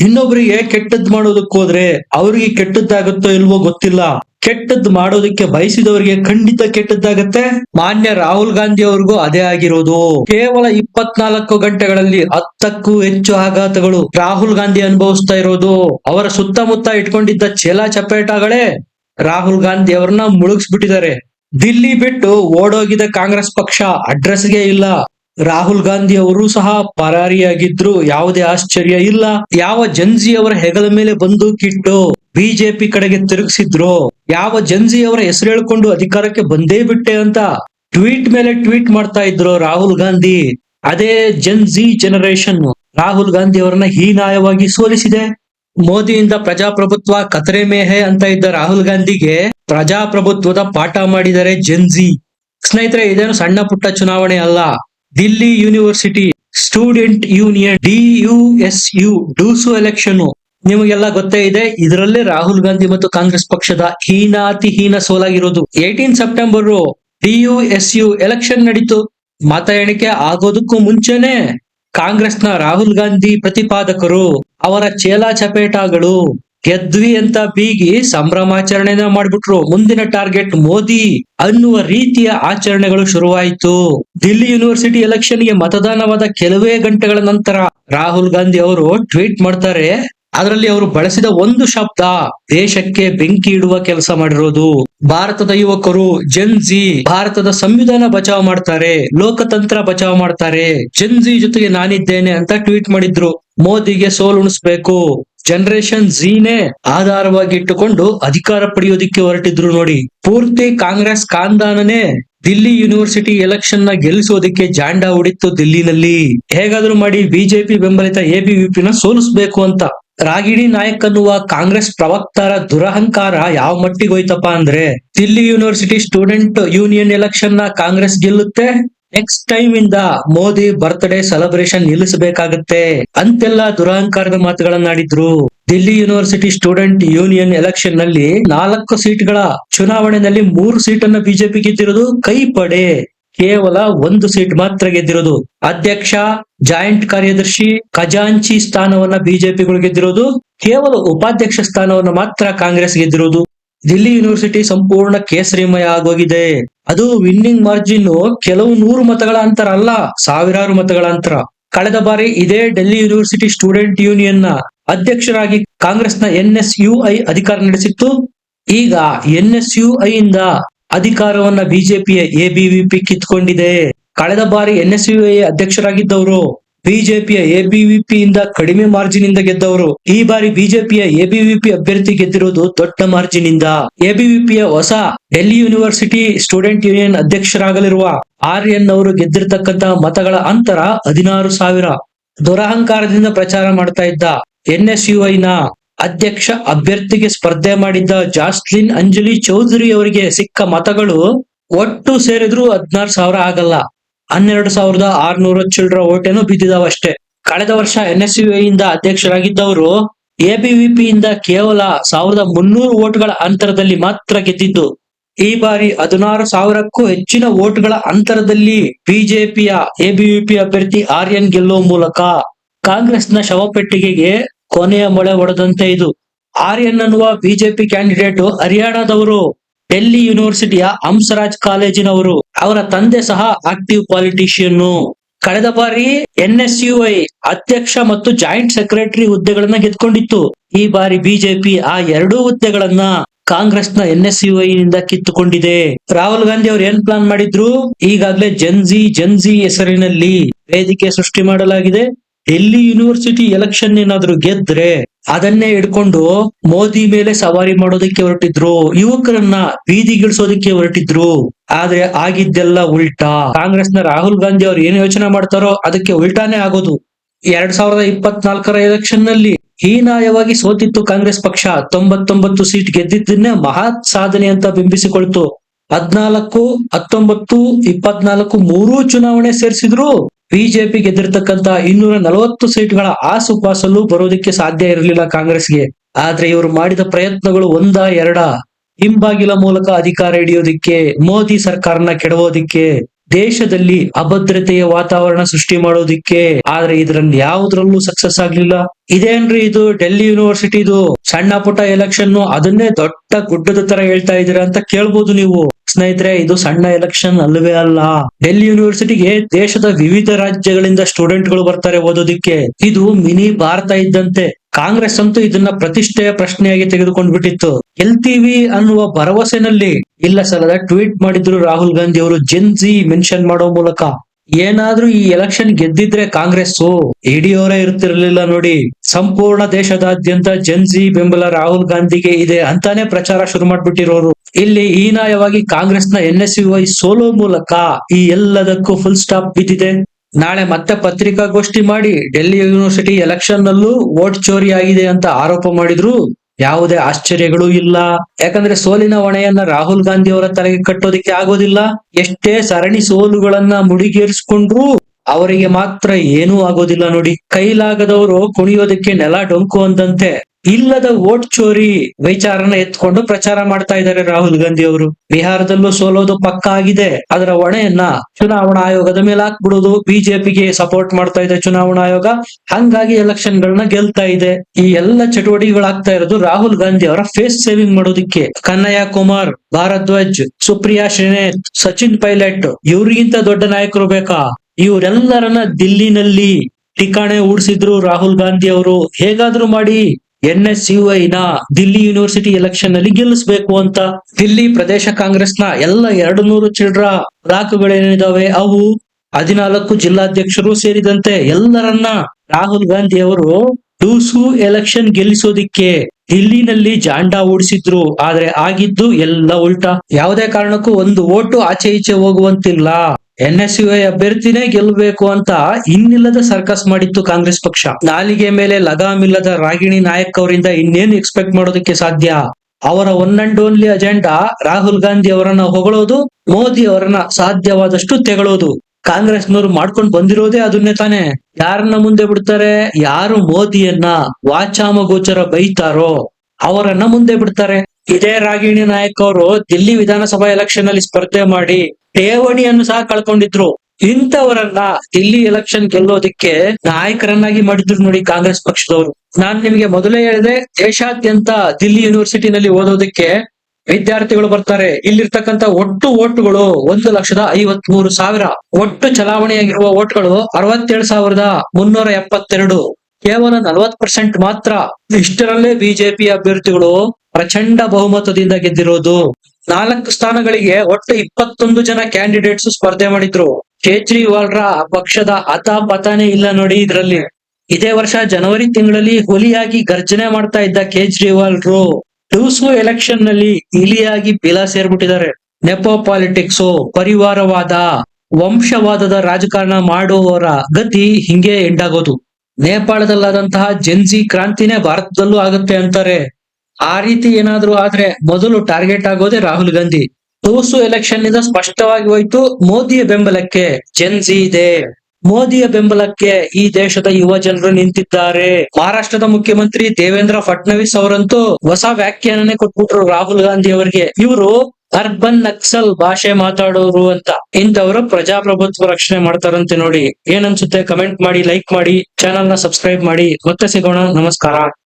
ಇನ್ನೊಬ್ಬರಿಗೆ ಕೆಟ್ಟದ್ ಮಾಡೋದಕ್ಕೆ ಹೋದ್ರೆ ಅವ್ರಿಗೆ ಕೆಟ್ಟದ್ದಾಗತ್ತೋ ಇಲ್ವೋ ಗೊತ್ತಿಲ್ಲ. ಕೆಟ್ಟದ್ ಮಾಡೋದಕ್ಕೆ ಬಯಸಿದವರಿಗೆ ಖಂಡಿತ ಕೆಟ್ಟದ್ದಾಗತ್ತೆ. ಮಾನ್ಯ ರಾಹುಲ್ ಗಾಂಧಿ ಅವ್ರಿಗೂ ಅದೇ ಆಗಿರೋದು. ಕೇವಲ ಇಪ್ಪತ್ನಾಲ್ಕು ಗಂಟೆಗಳಲ್ಲಿ ಹತ್ತಕ್ಕೂ ಹೆಚ್ಚು ಆಘಾತಗಳು ರಾಹುಲ್ ಗಾಂಧಿ ಅನುಭವಿಸ್ತಾ ಇರೋದು. ಅವರ ಸುತ್ತಮುತ್ತ ಇಟ್ಕೊಂಡಿದ್ದ ಚೆಲ ಚಪೇಟಗಳೇ ರಾಹುಲ್ ಗಾಂಧಿ ಅವ್ರನ್ನ ಮುಳುಗಿಸ್ಬಿಟ್ಟಿದ್ದಾರೆ. ದಿಲ್ಲಿ ಬಿಟ್ಟು ಓಡೋಗಿದ ಕಾಂಗ್ರೆಸ್ ಪಕ್ಷ ಅಡ್ರೆಸ್ಗೆ ಇಲ್ಲ. ರಾಹುಲ್ ಗಾಂಧಿ ಅವರು ಸಹ ಪರಾರಿಯಾಗಿದ್ರು. ಯಾವುದೇ ಆಶ್ಚರ್ಯ ಇಲ್ಲ. ಯಾವ ಜನ್ಜಿ ಅವರ ಹೆಗಲ ಮೇಲೆ ಬಂದು ಕಿಟ್ಟು ಬಿಜೆಪಿ ಕಡೆಗೆ ತಿರುಗಿಸಿದ್ರು. ಯಾವ ಜನ್ಜಿ ಅವರ ಹೆಸರು ಹೇಳ್ಕೊಂಡು ಅಧಿಕಾರಕ್ಕೆ ಬಂದೇ ಬಿಟ್ಟೆ ಅಂತ ಟ್ವೀಟ್ ಮೇಲೆ ಟ್ವೀಟ್ ಮಾಡ್ತಾ ಇದ್ರು ರಾಹುಲ್ ಗಾಂಧಿ. ಅದೇ ಜನ್ಜಿ ಜನರೇಷನ್ ರಾಹುಲ್ ಗಾಂಧಿ ಅವರನ್ನ ಹೀನಾಯವಾಗಿ ಸೋಲಿಸಿದೆ. ಮೋದಿಯಿಂದ ಪ್ರಜಾಪ್ರಭುತ್ವ ಕತರೆ ಮೇಹೆ ಅಂತ ಇದ್ದ ರಾಹುಲ್ ಗಾಂಧಿಗೆ ಪ್ರಜಾಪ್ರಭುತ್ವದ ಪಾಠ ಮಾಡಿದರೆ ಜನ್ಜಿ ಸ್ನೇಹಿತರೆ, ಇದೇನು ಸಣ್ಣ ಪುಟ್ಟ ಚುನಾವಣೆ ಅಲ್ಲ. Delhi university student union, D U S U, DUSU election ನಿಮಗೆಲ್ಲ ಗೊತ್ತೇ ಇದೆ, ಇದರಲ್ಲೇ ರಾಹುಲ್ ಗಾಂಧಿ ಮತ್ತು ಕಾಂಗ್ರೆಸ್ ಪಕ್ಷದ ಹೀನಾತಿ ಹೀನ ಸೋಲಾಗಿರೋದು. Eighteen September D U S U election ನಡೀತು. ಮತ ಎಣಿಕೆ ಆಗೋದಕ್ಕೂ ಮುಂಚೆನೆ ಕಾಂಗ್ರೆಸ್ನ ರಾಹುಲ್ ಗಾಂಧಿ ಪ್ರತಿಪಾದಕರು ಅವರ ಚೇಲಾ ಚಪೇಟಗಳು ಗೆದ್ವಿ ಅಂತ ಬೀಗಿ ಸಂಭ್ರಮಾಚರಣೆನ ಮಾಡ್ಬಿಟ್ರು. ಮುಂದಿನ ಟಾರ್ಗೆಟ್ ಮೋದಿ ಅನ್ನುವ ರೀತಿಯ ಆಚರಣೆಗಳು ಶುರುವಾಯಿತು. ದಿಲ್ಲಿ ಯೂನಿವರ್ಸಿಟಿ ಎಲೆಕ್ಷನ್ಗೆ ಮತದಾನವಾದ ಕೆಲವೇ ಗಂಟೆಗಳ ನಂತರ ರಾಹುಲ್ ಗಾಂಧಿ ಅವರು ಟ್ವೀಟ್ ಮಾಡ್ತಾರೆ, ಅದರಲ್ಲಿ ಅವರು ಬಳಸಿದ ಒಂದು ಶಬ್ದ, ದೇಶಕ್ಕೆ ಬೆಂಕಿ ಇಡುವ ಕೆಲಸ ಮಾಡಿರೋದು. ಭಾರತದ ಯುವಕರು ಜೆನ್ಜಿ ಭಾರತದ ಸಂವಿಧಾನ ಬಚಾವ್ ಮಾಡ್ತಾರೆ, ಲೋಕತಂತ್ರ ಬಚಾವ್ ಮಾಡ್ತಾರೆ. ಜೆನ್ಜಿ ಜೊತೆಗೆ ನಾನಿದ್ದೇನೆ ಅಂತ ಟ್ವೀಟ್ ಮಾಡಿದ್ರು. ಮೋದಿಗೆ ಸೋಲುಣಿಸ್ಬೇಕು ಜನರೇಷನ್ ಝೀನೇ ಆಧಾರವಾಗಿ ಇಟ್ಟುಕೊಂಡು ಅಧಿಕಾರ ಪಡೆಯೋದಿಕ್ಕೆ ಹೊರಟಿದ್ರು ನೋಡಿ. ಪೂರ್ತಿ ಕಾಂಗ್ರೆಸ್ ಕಾಂದಾನನೇ ದಿಲ್ಲಿ ಯೂನಿವರ್ಸಿಟಿ ಎಲೆಕ್ಷನ್ನ ಗೆಲ್ಲಿಸೋದಕ್ಕೆ ಜಾಂಡ ಹೊಡಿತು ದಿಲ್ಲಿನಲ್ಲಿ. ಹೇಗಾದ್ರೂ ಮಾಡಿ ಬಿಜೆಪಿ ಬೆಂಬಲಿತ ಎಬಿವಿಪಿನ ಸೋಲಿಸ್ಬೇಕು ಅಂತ. ರಾಗಿಣಿ ನಾಯಕ್ ಅನ್ನುವ ಕಾಂಗ್ರೆಸ್ ಪ್ರವಕ್ತರ ದುರಹಂಕಾರ ಯಾವ ಮಟ್ಟಿಗೆ ಹೋಯ್ತಪ್ಪ ಅಂದ್ರೆ, ದಿಲ್ಲಿ ಯೂನಿವರ್ಸಿಟಿ ಸ್ಟೂಡೆಂಟ್ ಯೂನಿಯನ್ ಎಲೆಕ್ಷನ್ನ ಕಾಂಗ್ರೆಸ್ ಗೆಲ್ಲುತ್ತೆ? ನೆಕ್ಸ್ಟ್ ಟೈಮ್ ಇಂದ ಮೋದಿ ಬರ್ತ್ಡೇ ಸೆಲೆಬ್ರೇಷನ್ ನಿಲ್ಲಿಸಬೇಕಾಗತ್ತೆ. ಅಂತೆಲ್ಲ ದುರಹಂಕಾರದ ಮಾತುಗಳನ್ನಾಡಿದ್ರು ದಿಲ್ಲಿ ಯೂನಿವರ್ಸಿಟಿ ಸ್ಟೂಡೆಂಟ್ ಯೂನಿಯನ್ ಎಲೆಕ್ಷನ್ನಲ್ಲಿ ನಾಲ್ಕು ಸೀಟ್ಗಳ ಚುನಾವಣೆಯಲ್ಲಿ ಮೂರು ಸೀಟನ್ನು ಬಿಜೆಪಿ ಗೆದ್ದಿರೋದು ಕೈ ಪಡೆ. ಕೇವಲ ಒಂದು ಸೀಟ್ ಮಾತ್ರ ಗೆದ್ದಿರೋದು. ಅಧ್ಯಕ್ಷ, ಜಾಯಿಂಟ್ ಕಾರ್ಯದರ್ಶಿ, ಖಜಾಂಚಿ ಸ್ಥಾನವನ್ನ ಬಿಜೆಪಿಗಳು ಗೆದ್ದಿರೋದು. ಕೇವಲ ಉಪಾಧ್ಯಕ್ಷ ಸ್ಥಾನವನ್ನ ಮಾತ್ರ ಕಾಂಗ್ರೆಸ್ ಗೆದ್ದಿರೋದು. ದಿಲ್ಲಿ ಯೂನಿವರ್ಸಿಟಿ ಸಂಪೂರ್ಣ ಕೇಸರಿಮಯ ಆಗೋಗಿದೆ. ಅದು ವಿನ್ನಿಂಗ್ ಮಾರ್ಜಿನ್ ಕೆಲವು ನೂರು ಮತಗಳ ಅಂತರ ಅಲ್ಲ, ಸಾವಿರಾರು ಮತಗಳ ಅಂತರ. ಕಳೆದ ಬಾರಿ ಇದೇ ಡೆಲ್ಲಿ ಯೂನಿವರ್ಸಿಟಿ ಸ್ಟೂಡೆಂಟ್ ಯೂನಿಯನ್ನ ಅಧ್ಯಕ್ಷರಾಗಿ ಕಾಂಗ್ರೆಸ್ನ ಎನ್ ಎಸ್ ಯು ಐ ಅಧಿಕಾರ ನಡೆಸಿತ್ತು. ಈಗ ಎನ್ ಎಸ್ ಯು ಐ ಇಂದ ಅಧಿಕಾರವನ್ನ ಬಿಜೆಪಿಯ ಎಬಿವಿಪಿ ಕಿತ್ಕೊಂಡಿದೆ. ಕಳೆದ ಬಾರಿ ಎನ್ ಎಸ್ ಯು ಐ ಅಧ್ಯಕ್ಷರಾಗಿದ್ದವರು ಬಿಜೆಪಿಯ ಎಬಿವಿಪಿಯಿಂದ ಕಡಿಮೆ ಮಾರ್ಜಿನ್ ಇಂದ ಗೆದ್ದವರು, ಈ ಬಾರಿ ಬಿಜೆಪಿಯ ಎಬಿವಿಪಿ ಅಭ್ಯರ್ಥಿ ಗೆದ್ದಿರೋದು ದೊಡ್ಡ ಮಾರ್ಜಿನ್ ಇಂದ ಎಬಿವಿಪಿಯ ಹೊಸ ಡೆಲ್ಲಿ ಯೂನಿವರ್ಸಿಟಿ ಸ್ಟೂಡೆಂಟ್ ಯೂನಿಯನ್ ಅಧ್ಯಕ್ಷರಾಗಲಿರುವ ಆರ್ಯನ್ ಅವರು ಗೆದ್ದಿರತಕ್ಕಂತಹ ಮತಗಳ ಅಂತರ ಹದಿನಾರು ಸಾವಿರ. ದುರಹಂಕಾರದಿಂದ ಪ್ರಚಾರ ಮಾಡ್ತಾ ಇದ್ದ ಎನ್ ಎಸ್ ಯು ಐ ನ ಅಧ್ಯಕ್ಷ ಅಭ್ಯರ್ಥಿಗೆ ಸ್ಪರ್ಧೆ ಮಾಡಿದ್ದ ಜಾಸ್ಲಿನ್ ಅಂಜಲಿ ಚೌಧರಿ ಅವರಿಗೆ ಸಿಕ್ಕ ಮತಗಳು ಒಟ್ಟು ಸೇರಿದ್ರು ಹದಿನಾರು ಸಾವಿರ ಆಗಲ್ಲ. ಹನ್ನೆರಡು ಸಾವಿರದ ಆರ್ನೂರ ಚಿಲ್ಡ್ರ ಓಟೇನು ಬಿದ್ದಿದಾವಷ್ಟೇ ಕಳೆದ ವರ್ಷ ಎನ್ ಎಸ್ ಯು ಇಂದ ಅಧ್ಯಕ್ಷರಾಗಿದ್ದವರು ಎಬಿವಿಪಿ ಇಂದ ಕೇವಲ ಸಾವಿರದ ಮುನ್ನೂರು ಓಟ್ಗಳ ಅಂತರದಲ್ಲಿ ಮಾತ್ರ ಗೆದ್ದಿದ್ದು. ಈ ಬಾರಿ ಹದಿನಾರು ಸಾವಿರಕ್ಕೂ ಹೆಚ್ಚಿನ ಓಟ್ಗಳ ಅಂತರದಲ್ಲಿ ಬಿಜೆಪಿಯ ಎಬಿವಿಪಿ ಅಭ್ಯರ್ಥಿ ಆರ್ಯನ್ ಗೆಲ್ಲುವ ಮೂಲಕ ಕಾಂಗ್ರೆಸ್ನ ಶವಪೆಟ್ಟಿಗೆಗೆ ಕೊನೆಯ ಮೊಳೆ ಹೊಡೆದಂತೆ ಇದು. ಆರ್ಯನ್ ಅನ್ನುವ ಬಿಜೆಪಿ ಕ್ಯಾಂಡಿಡೇಟ್ ಹರಿಯಾಣದವರು, ಡೆಲ್ಲಿ ಯೂನಿವರ್ಸಿಟಿಯ ಹಂಸರಾಜ್ ಕಾಲೇಜಿನವರು. ಅವರ ತಂದೆ ಸಹ ಆಕ್ಟಿವ್ ಪಾಲಿಟಿಷಿಯನ್ ಕಳೆದ ಬಾರಿ ಎನ್ ಎಸ್ ಯು ಐ ಅಧ್ಯಕ್ಷ ಮತ್ತು ಜಾಯಿಂಟ್ ಸೆಕ್ರೆಟರಿ ಹುದ್ದೆಗಳನ್ನ ಗೆದ್ಕೊಂಡಿತ್ತು. ಈ ಬಾರಿ ಬಿಜೆಪಿ ಆ ಎರಡೂ ಹುದ್ದೆಗಳನ್ನ ಕಾಂಗ್ರೆಸ್ನ ಎನ್ ಎಸ್ ಯು ಐ ನಿಂದ ಕಿತ್ತುಕೊಂಡಿದೆ. ರಾಹುಲ್ ಗಾಂಧಿ ಅವರು ಏನ್ ಪ್ಲಾನ್ ಮಾಡಿದ್ರು? ಈಗಾಗಲೇ ಜನ್ಜಿ ಜನ್ಜಿ ಹೆಸರಿನಲ್ಲಿ ವೇದಿಕೆ ಸೃಷ್ಟಿ ಮಾಡಲಾಗಿದೆ. ಡೆಲ್ಲಿ ಯೂನಿವರ್ಸಿಟಿ ಎಲೆಕ್ಷನ್ ಏನಾದ್ರು ಗೆದ್ರೆ ಅದನ್ನೇ ಹಿಡ್ಕೊಂಡು ಮೋದಿ ಮೇಲೆ ಸವಾರಿ ಮಾಡೋದಕ್ಕೆ ಹೊರಟಿದ್ರು, ಯುವಕರನ್ನ ಬೀದಿಗಿಳಿಸೋದಕ್ಕೆ ಹೊರಟಿದ್ರು. ಆದ್ರೆ ಆಗಿದ್ದೆಲ್ಲ ಉಲ್ಟಾ. ಕಾಂಗ್ರೆಸ್ನ ರಾಹುಲ್ ಗಾಂಧಿ ಅವ್ರು ಏನ್ ಯೋಚನೆ ಮಾಡ್ತಾರೋ ಅದಕ್ಕೆ ಉಲ್ಟಾನೇ ಆಗೋದು. ಎರಡ್ ಸಾವಿರದ ಇಪ್ಪತ್ನಾಲ್ಕರ ಎಲೆಕ್ಷನ್ನಲ್ಲಿ ಹೀನಾಯವಾಗಿ ಸೋತಿತ್ತು ಕಾಂಗ್ರೆಸ್ ಪಕ್ಷ. ತೊಂಬತ್ತೊಂಬತ್ತು ಸೀಟ್ ಗೆದ್ದಿದ್ದನ್ನೇ ಮಹತ್ ಸಾಧನೆ ಅಂತ ಬಿಂಬಿಸಿಕೊಳ್ತು. ಹದ್ನಾಲ್ಕು, ಹತ್ತೊಂಬತ್ತು, ಇಪ್ಪತ್ನಾಲ್ಕು, ಮೂರೂ ಚುನಾವಣೆ ಸೇರಿಸಿದ್ರು. ಬಿಜೆಪಿ ಗೆದ್ದಿರ್ತಕ್ಕಂತ ಇನ್ನೂರ ನಲವತ್ತು ಸೀಟ್ಗಳ ಆಸುಪಾಸಲ್ಲೂ ಬರೋದಕ್ಕೆ ಸಾಧ್ಯ ಇರಲಿಲ್ಲ ಕಾಂಗ್ರೆಸ್ಗೆ. ಆದ್ರೆ ಇವರು ಮಾಡಿದ ಪ್ರಯತ್ನಗಳು ಒಂದ ಎರಡ. ಹಿಂಬಾಗಿಲ ಮೂಲಕ ಅಧಿಕಾರ ಹಿಡಿಯೋದಿಕ್ಕೆ, ಮೋದಿ ಸರ್ಕಾರನ ಕೆಡವೋದಿಕ್ಕೆ ದೇಶದಲ್ಲಿ ಅಭದ್ರತೆಯ ವಾತಾವರಣ ಸೃಷ್ಟಿ ಮಾಡೋದಿಕ್ಕೆ, ಆದ್ರೆ ಇದ್ರಲ್ಲಿ ಯಾವುದ್ರಲ್ಲೂ ಸಕ್ಸಸ್ ಆಗ್ಲಿಲ್ಲ. ಇದೇನ್ರಿ ಇದು, ಡೆಲ್ಲಿ ಯೂನಿವರ್ಸಿಟಿದು ಸಣ್ಣ ಪುಟ್ಟ ಎಲೆಕ್ಷನ್ ಅದನ್ನೇ ದೊಡ್ಡ ಗುಡ್ಡದ ತರ ಹೇಳ್ತಾ ಇದೀರಾ ಅಂತ ಕೇಳ್ಬೋದು ನೀವು. ಸ್ನೇಹಿತರೆ, ಇದು ಸಣ್ಣ ಎಲೆಕ್ಷನ್ ಅಲ್ಲವೇ ಅಲ್ಲ. ಡೆಲ್ಲಿ ಯೂನಿವರ್ಸಿಟಿಗೆ ದೇಶದ ವಿವಿಧ ರಾಜ್ಯಗಳಿಂದ ಸ್ಟೂಡೆಂಟ್ಗಳು ಬರ್ತಾರೆ ಓದೋದಿಕ್ಕೆ. ಇದು ಮಿನಿ ಭಾರತ ಇದ್ದಂತೆ. ಕಾಂಗ್ರೆಸ್ ಅಂತೂ ಇದನ್ನ ಪ್ರತಿಷ್ಠೆಯ ಪ್ರಶ್ನೆಯಾಗಿ ತೆಗೆದುಕೊಂಡು ಬಿಟ್ಟಿತ್ತು. ಗೆಲ್ತೀವಿ ಅನ್ನುವ ಭರವಸೆನಲ್ಲಿ ಇಲ್ಲ ಸಲದ ಟ್ವೀಟ್ ಮಾಡಿದ್ರು ರಾಹುಲ್ ಗಾಂಧಿ ಅವರು ಜೆನ್ಜಿ ಮೆನ್ಷನ್ ಮಾಡೋ ಮೂಲಕ. ಏನಾದ್ರೂ ಈ ಎಲೆಕ್ಷನ್ ಗೆದ್ದಿದ್ರೆ ಕಾಂಗ್ರೆಸ್ ಇಡಿಯೋರೇ ಇರ್ತಿರ್ಲಿಲ್ಲ ನೋಡಿ. ಸಂಪೂರ್ಣ ದೇಶದಾದ್ಯಂತ ಜೆನ್ಜಿ ಬೆಂಬಲ ರಾಹುಲ್ ಗಾಂಧಿಗೆ ಇದೆ ಅಂತಾನೆ ಪ್ರಚಾರ ಶುರು ಮಾಡ್ಬಿಟ್ಟಿರೋರು. ಇಲ್ಲಿ ಹೀನಾಯವಾಗಿ ಕಾಂಗ್ರೆಸ್ನ ಎನ್ ಎಸ್ ಯು ಸೋಲೋ ಮೂಲಕ ಈ ಎಲ್ಲದಕ್ಕೂ ಫುಲ್ ಸ್ಟಾಪ್ ಬಿದ್ದಿದೆ. ನಾಳೆ ಮತ್ತೆ ಪತ್ರಿಕಾಗೋಷ್ಠಿ ಮಾಡಿ ಡೆಲ್ಲಿ ಯೂನಿವರ್ಸಿಟಿ ಎಲೆಕ್ಷನ್ ನಲ್ಲೂ ವೋಟ್ ಚೋರಿ ಆಗಿದೆ ಅಂತ ಆರೋಪ ಮಾಡಿದ್ರು. ಯಾವುದೇ ಆಶ್ಚರ್ಯಗಳು ಇಲ್ಲ. ಯಾಕಂದ್ರೆ ಸೋಲಿನ ಹೊಣೆಯನ್ನ ರಾಹುಲ್ ಗಾಂಧಿ ಅವರ ತಲೆಗೆ ಕಟ್ಟೋದಿಕ್ಕೆ ಆಗೋದಿಲ್ಲ. ಎಷ್ಟೇ ಸರಣಿ ಸೋಲುಗಳನ್ನ ಮುಡಿಗೇರಿಸ್ಕೊಂಡ್ರು ಅವರಿಗೆ ಮಾತ್ರ ಏನೂ ಆಗೋದಿಲ್ಲ ನೋಡಿ. ಕೈಲಾಗದವರು ಕುಣಿಯೋದಕ್ಕೆ ನೆಲ ಡೊಂಕು ಅಂದಂತೆ ಇಲ್ಲದ ವೋಟ್ ಚೋರಿ ವಿಚಾರನ ಎತ್ಕೊಂಡು ಪ್ರಚಾರ ಮಾಡ್ತಾ ಇದ್ದಾರೆ ರಾಹುಲ್ ಗಾಂಧಿ ಅವರು. ಬಿಹಾರದಲ್ಲೂ ಸೋಲೋದು ಪಕ್ಕ ಆಗಿದೆ. ಅದರ ಹೊಣೆಯನ್ನ ಚುನಾವಣಾ ಆಯೋಗದ ಮೇಲೆ ಹಾಕ್ಬಿಡುದು. ಬಿಜೆಪಿಗೆ ಸಪೋರ್ಟ್ ಮಾಡ್ತಾ ಇದೆ ಚುನಾವಣಾ ಆಯೋಗ. ಹಂಗಾಗಿ ಎಲೆಕ್ಷನ್ ಗಳನ್ನ ಗೆಲ್ತಾ ಇದೆ. ಈ ಎಲ್ಲ ಚಟುವಟಿಕೆಗಳಾಗ್ತಾ ಇರೋದು ರಾಹುಲ್ ಗಾಂಧಿ ಅವರ ಫೇಸ್ ಸೇವಿಂಗ್ ಮಾಡೋದಿಕ್ಕೆ. ಕನ್ನಯ್ಯ ಕುಮಾರ್ ಭಾರದ್ವಾಜ್ ಸುಪ್ರಿಯಾ ಶ್ರೀನೇತ್ ಸಚಿನ್ ಪೈಲಟ್, ಇವರಿಗಿಂತ ದೊಡ್ಡ ನಾಯಕರು ಬೇಕಾ? ಇವರೆಲ್ಲರನ್ನ ದಿಲ್ಲಿನಲ್ಲಿ ಠಿಕಾಣೆ ಉಡ್ಸಿದ್ರು ರಾಹುಲ್ ಗಾಂಧಿ ಅವರು. ಹೇಗಾದ್ರೂ ಮಾಡಿ ಎನ್ ಎಸ್ ಯು ಐ ನ ದಿಲ್ಲಿ ಯೂನಿವರ್ಸಿಟಿ ಎಲೆಕ್ಷನ್ನಲ್ಲಿ ಗೆಲ್ಲಿಸ್ಬೇಕು ಅಂತ. ದಿಲ್ಲಿ ಪ್ರದೇಶ ಕಾಂಗ್ರೆಸ್ನ ಎಲ್ಲ ಎರಡು ನೂರು ಚಿಲ್ಡ್ರ ಬ್ಲಾಕ್ಗಳೇನಿದಾವೆ, ಅವು ಹದಿನಾಲ್ಕು ಜಿಲ್ಲಾಧ್ಯಕ್ಷರು ಸೇರಿದಂತೆ ಎಲ್ಲರನ್ನ ರಾಹುಲ್ ಗಾಂಧಿ ಅವರು ಡೂಸು ಎಲೆಕ್ಷನ್ ಗೆಲ್ಲಿಸೋದಿಕ್ಕೆ ದಿಲ್ಲಿನಲ್ಲಿ ಜಾಂಡಾ ಓಡಿಸಿದ್ರು ಆದ್ರೆ ಆಗಿದ್ದು ಎಲ್ಲ ಉಲ್ಟಾ. ಯಾವುದೇ ಕಾರಣಕ್ಕೂ ಒಂದು ಓಟು ಆಚೆ ಈಚೆ ಹೋಗುವಂತಿಲ್ಲ. ಎನ್ ಎಸ್ ಯು ಐ ಅಭ್ಯರ್ಥಿನೇ ಗೆಲ್ಲಬೇಕು ಅಂತ ಇನ್ನಿಲ್ಲದ ಸರ್ಕಸ್ ಮಾಡಿತ್ತು ಕಾಂಗ್ರೆಸ್ ಪಕ್ಷ. ನಾಲಿಗೆ ಮೇಲೆ ಲಗಾಮಿಲ್ಲದ ರಾಗಿಣಿ ನಾಯಕ್ ಅವರಿಂದ ಇನ್ನೇನು ಎಕ್ಸ್ಪೆಕ್ಟ್ ಮಾಡೋದಕ್ಕೆ ಸಾಧ್ಯ? ಅವರ one and only agenda Rahul Gandhi ಅವರನ್ನ ಹೊಗಳೋದು, ಮೋದಿ ಅವರನ್ನ ಸಾಧ್ಯವಾದಷ್ಟು ತೆಗಳೋದು. ಕಾಂಗ್ರೆಸ್ನವರು ಮಾಡ್ಕೊಂಡು ಬಂದಿರೋದೇ ಅದನ್ನೇ ತಾನೆ. ಯಾರನ್ನ ಮುಂದೆ ಬಿಡ್ತಾರೆ? ಯಾರು ಮೋದಿಯನ್ನ, ವಾಚಾಮಗೋಚರ ಬೈತಾರೋ? ಅವರನ್ನ ಮುಂದೆ ಬಿಡ್ತಾರೆ. ಇದೇ ರಾಗಿಣಿ ನಾಯಕ್ ಅವರು ದಿಲ್ಲಿ ವಿಧಾನಸಭಾ ಎಲೆಕ್ಷನ್ ಅಲ್ಲಿ ಸ್ಪರ್ಧೆ ಮಾಡಿ ಠೇವಣಿಯನ್ನು ಸಹ ಕಳ್ಕೊಂಡಿದ್ರು. ಇಂಥವರನ್ನ ದಿಲ್ಲಿ ಎಲೆಕ್ಷನ್ ಗೆಲ್ಲೋದಿಕ್ಕೆ ನಾಯಕರನ್ನಾಗಿ ಮಾಡಿದ್ರು ನೋಡಿ ಕಾಂಗ್ರೆಸ್ ಪಕ್ಷದವರು. ನಾನು ನಿಮಗೆ ಮೊದಲೇ ಹೇಳಿದೆ, ದೇಶಾದ್ಯಂತ ದಿಲ್ಲಿ ಯೂನಿವರ್ಸಿಟಿನಲ್ಲಿ ಓದೋದಕ್ಕೆ ವಿದ್ಯಾರ್ಥಿಗಳು ಬರ್ತಾರೆ. ಇಲ್ಲಿರ್ತಕ್ಕಂತ ಒಟ್ಟು ಓಟುಗಳು ಒಂದು ಲಕ್ಷದ ಐವತ್ ಮೂರು ಸಾವಿರ. ಒಟ್ಟು ಚಲಾವಣೆಯಾಗಿರುವ ಓಟ್ಗಳು ಅರವತ್ತೇಳು ಸಾವಿರದ ಮುನ್ನೂರ ಎಪ್ಪತ್ತೆರಡು. ಕೇವಲ ನಲವತ್ ಪರ್ಸೆಂಟ್ ಮಾತ್ರ. ಇಷ್ಟರಲ್ಲೇ ಬಿಜೆಪಿ ಅಭ್ಯರ್ಥಿಗಳು ಪ್ರಚಂಡ ಬಹುಮತದಿಂದ ಗೆದ್ದಿರೋದು. ನಾಲ್ಕು ಸ್ಥಾನಗಳಿಗೆ ಒಟ್ಟು ಇಪ್ಪತ್ತೊಂದು ಜನ ಕ್ಯಾಂಡಿಡೇಟ್ಸ್ ಸ್ಪರ್ಧೆ ಮಾಡಿದ್ರು. ಕೇಜ್ರಿವಾಲ್ರ ಪಕ್ಷದ ಅತ ಪತಾನೇ ಇಲ್ಲ ನೋಡಿ ಇದ್ರಲ್ಲಿ. ಇದೇ ವರ್ಷ ಜನವರಿ ತಿಂಗಳಲ್ಲಿ ಹುಲಿಯಾಗಿ ಗರ್ಜನೆ ಮಾಡ್ತಾ ಇದ್ದ ಕೇಜ್ರಿವಾಲ್ರು ಟೂಸು ಎಲೆಕ್ಷನ್ನಲ್ಲಿ ಇಲಿಯಾಗಿ ಬಿಲ ಸೇರ್ಬಿಟ್ಟಿದ್ದಾರೆ. ನೆಪೋ ಪಾಲಿಟಿಕ್ಸ್ ಪರಿವಾರವಾದ ವಂಶವಾದದ ರಾಜಕಾರಣ ಮಾಡುವವರ ಗತಿ ಹಿಂಗೆ ಎಂಡಾಗೋದು. ನೇಪಾಳದಲ್ಲಾದಂತಹ ಜೆನ್ಸಿ ಕ್ರಾಂತಿನೇ ಭಾರತದಲ್ಲೂ ಆಗುತ್ತೆ ಅಂತಾರೆ. ಆ ರೀತಿ ಏನಾದ್ರೂ ಆದ್ರೆ ಮೊದಲು ಟಾರ್ಗೆಟ್ ಆಗೋದೇ ರಾಹುಲ್ ಗಾಂಧಿ. ಟೂಸು ಎಲೆಕ್ಷನ್ನಿಂದ ಸ್ಪಷ್ಟವಾಗಿ ಹೋಯ್ತು, ಮೋದಿಯ ಬೆಂಬಲಕ್ಕೆ ಜೆನ್ಸಿ ಇದೆ. ಮೋದಿಯ ಬೆಂಬಲಕ್ಕೆ ಈ ದೇಶದ ಯುವ ಜನರು ನಿಂತಿದ್ದಾರೆ. ಮಹಾರಾಷ್ಟ್ರದ ಮುಖ್ಯಮಂತ್ರಿ ದೇವೇಂದ್ರ ಫಡ್ನವೀಸ್ ಅವರಂತೂ ಹೊಸ ವ್ಯಾಖ್ಯಾನನೇ ಕೊಟ್ಬಿಟ್ರು ರಾಹುಲ್ ಗಾಂಧಿ ಅವರಿಗೆ. ಇವರು ಅರ್ಬನ್ ನಕ್ಸಲ್ ಭಾಷೆ ಮಾತಾಡೋರು ಅಂತ. ಇಂಥವರು ಪ್ರಜಾಪ್ರಭುತ್ವ ರಕ್ಷಣೆ ಮಾಡ್ತಾರಂತೆ ನೋಡಿ. ಏನನ್ಸುತ್ತೆ ಕಮೆಂಟ್ ಮಾಡಿ, ಲೈಕ್ ಮಾಡಿ ಚಾನಲ್ನ ಸಬ್ಸ್ಕ್ರೈಬ್ ಮಾಡಿ. ಮತ್ತೆ ಸಿಗೋಣ. ನಮಸ್ಕಾರ.